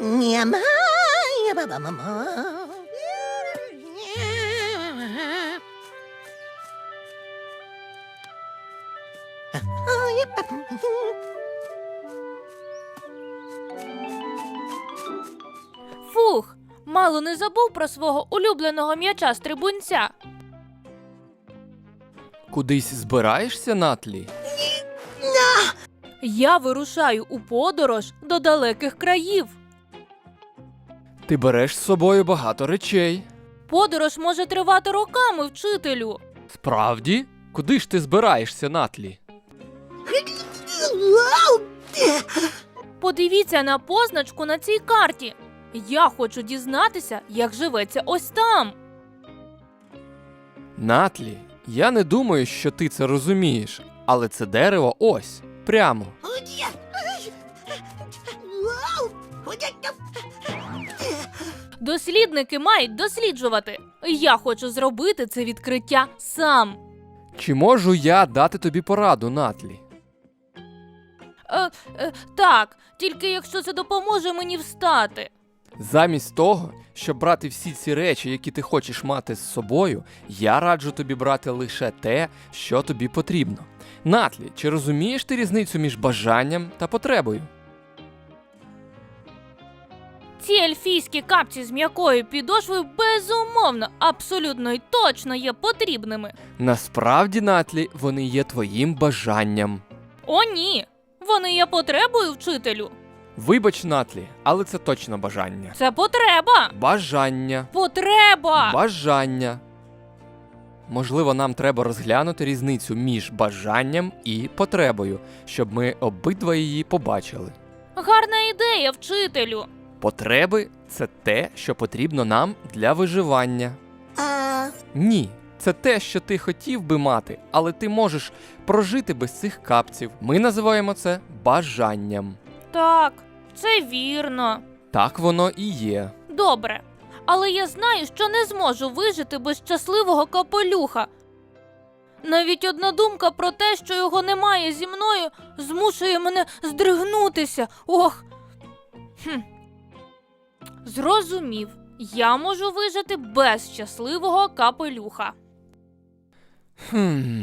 Немає баба-мама. Фух, мало не забув про свого улюбленого м'яча стрибунця. Кудись збираєшся, Натлі? Я вирушаю у подорож до далеких країв. Ти береш з собою багато речей. Подорож може тривати роками, вчителю. Справді? Куди ж ти збираєшся, Натлі? Подивіться на позначку на цій карті. Я хочу дізнатися, як живеться ось там. Натлі, я не думаю, що ти це розумієш, але це дерево ось, прямо. Дослідники мають досліджувати. Я хочу зробити це відкриття сам. Чи можу я дати тобі пораду, Натлі? Е, е, так, тільки якщо це допоможе мені встати. Замість того, щоб брати всі ці речі, які ти хочеш мати з собою, я раджу тобі брати лише те, що тобі потрібно. Натлі, чи розумієш ти різницю між бажанням та потребою? Ці ельфійські капці з м'якою підошвою безумовно, абсолютно і точно є потрібними. Насправді, Натлі, вони є твоїм бажанням. О, ні. Вони є потребою вчителю. Вибач, Натлі, але це точно бажання. Це потреба. Бажання. Потреба. Бажання. Можливо, нам треба розглянути різницю між бажанням і потребою, щоб ми обидва її побачили. Гарна ідея, вчителю. Потреби це те, що потрібно нам для виживання. А, Ні, це те, що ти хотів би мати, але ти можеш прожити без цих капців. Ми називаємо це бажанням. Так, це вірно. Так воно і є. Добре. Але я знаю, що не зможу вижити без щасливого капелюха. Навіть одна думка про те, що його немає зі мною, змушує мене здригнутися. Ох. Хм. Зрозумів, я можу вижити без щасливого капелюха. Хм,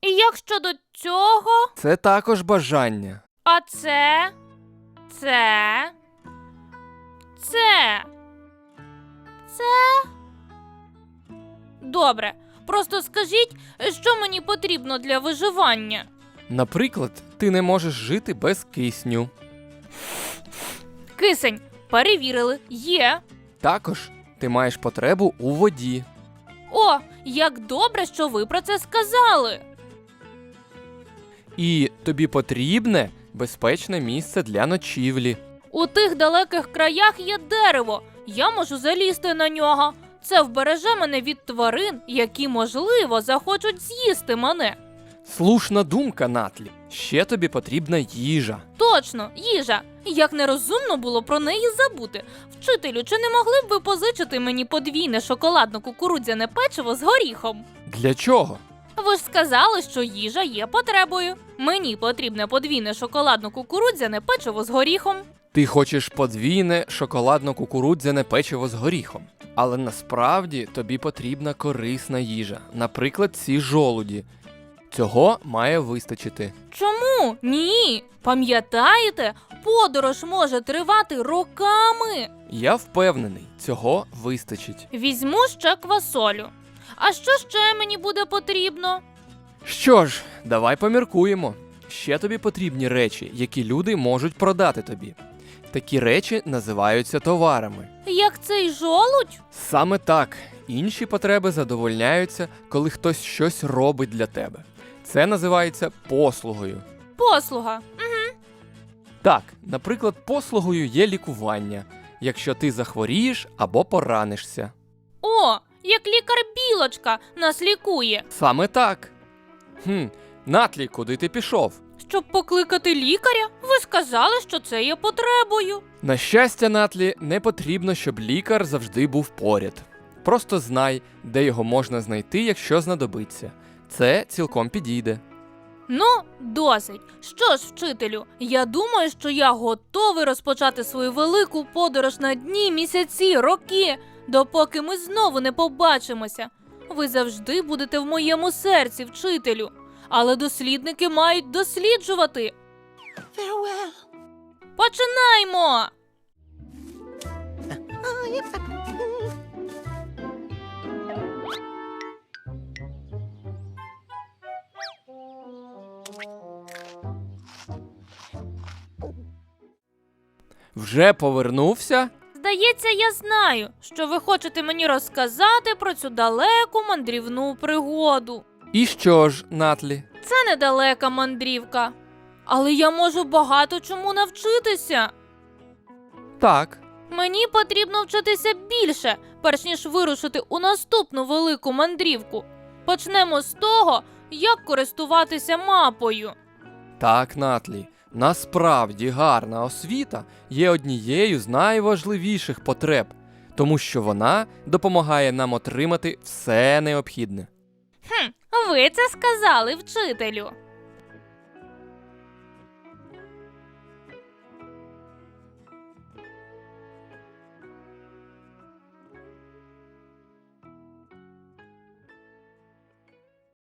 І як щодо цього, це також бажання. а це, це, це, це. Добре. Просто скажіть, що мені потрібно для виживання. Наприклад, ти не можеш жити без кисню. Кисень, перевірили, є. Також ти маєш потребу у воді. О, як добре, що ви про це сказали. І тобі потрібне безпечне місце для ночівлі. У тих далеких краях є дерево. Я можу залізти на нього. Це вбереже мене від тварин, які, можливо, захочуть з'їсти мене. Слушна думка, Натлі. Ще тобі потрібна їжа. Точно, їжа. Як нерозумно було про неї забути. Вчителю, чи не могли б ви позичити мені подвійне шоколадно-кукурудзяне печиво з горіхом? Для чого? Ви ж сказали, що їжа є потребою. Мені потрібне подвійне шоколадно-кукурудзяне печиво з горіхом. Ти хочеш подвійне шоколадно-кукурудзяне печиво з горіхом. Але насправді тобі потрібна корисна їжа, наприклад, ці жолуді. Цього має вистачити. Чому? Ні. Пам'ятаєте, подорож може тривати роками. Я впевнений, цього вистачить. Візьму ще квасолю. А що ще мені буде потрібно? Що ж, давай поміркуємо. Ще тобі потрібні речі, які люди можуть продати тобі. Такі речі називаються товарами. Як цей жолудь? Саме так, інші потреби задовольняються, коли хтось щось робить для тебе. Це називається послугою. Послуга. Так, наприклад, послугою є лікування, якщо ти захворієш або поранишся. О, як лікар білочка нас лікує. Саме так. Хм, Натлі, куди ти пішов? Щоб покликати лікаря, ви сказали, що це є потребою. На щастя, Натлі, не потрібно, щоб лікар завжди був поряд. Просто знай, де його можна знайти, якщо знадобиться. Це цілком підійде. Ну, досить. Що ж, вчителю, я думаю, що я готовий розпочати свою велику подорож на дні, місяці, роки, допоки ми знову не побачимося. Ви завжди будете в моєму серці, вчителю. Але дослідники мають досліджувати. Farewell. Починаймо! Вже повернувся? Здається, я знаю, що ви хочете мені розказати про цю далеку мандрівну пригоду. І що ж, Натлі? Це недалека мандрівка. Але я можу багато чому навчитися. Так. Мені потрібно вчитися більше, перш ніж вирушити у наступну велику мандрівку. Почнемо з того, як користуватися мапою. Так, Натлі. Насправді гарна освіта є однією з найважливіших потреб, тому що вона допомагає нам отримати все необхідне. Хм, ви це сказали, вчителю.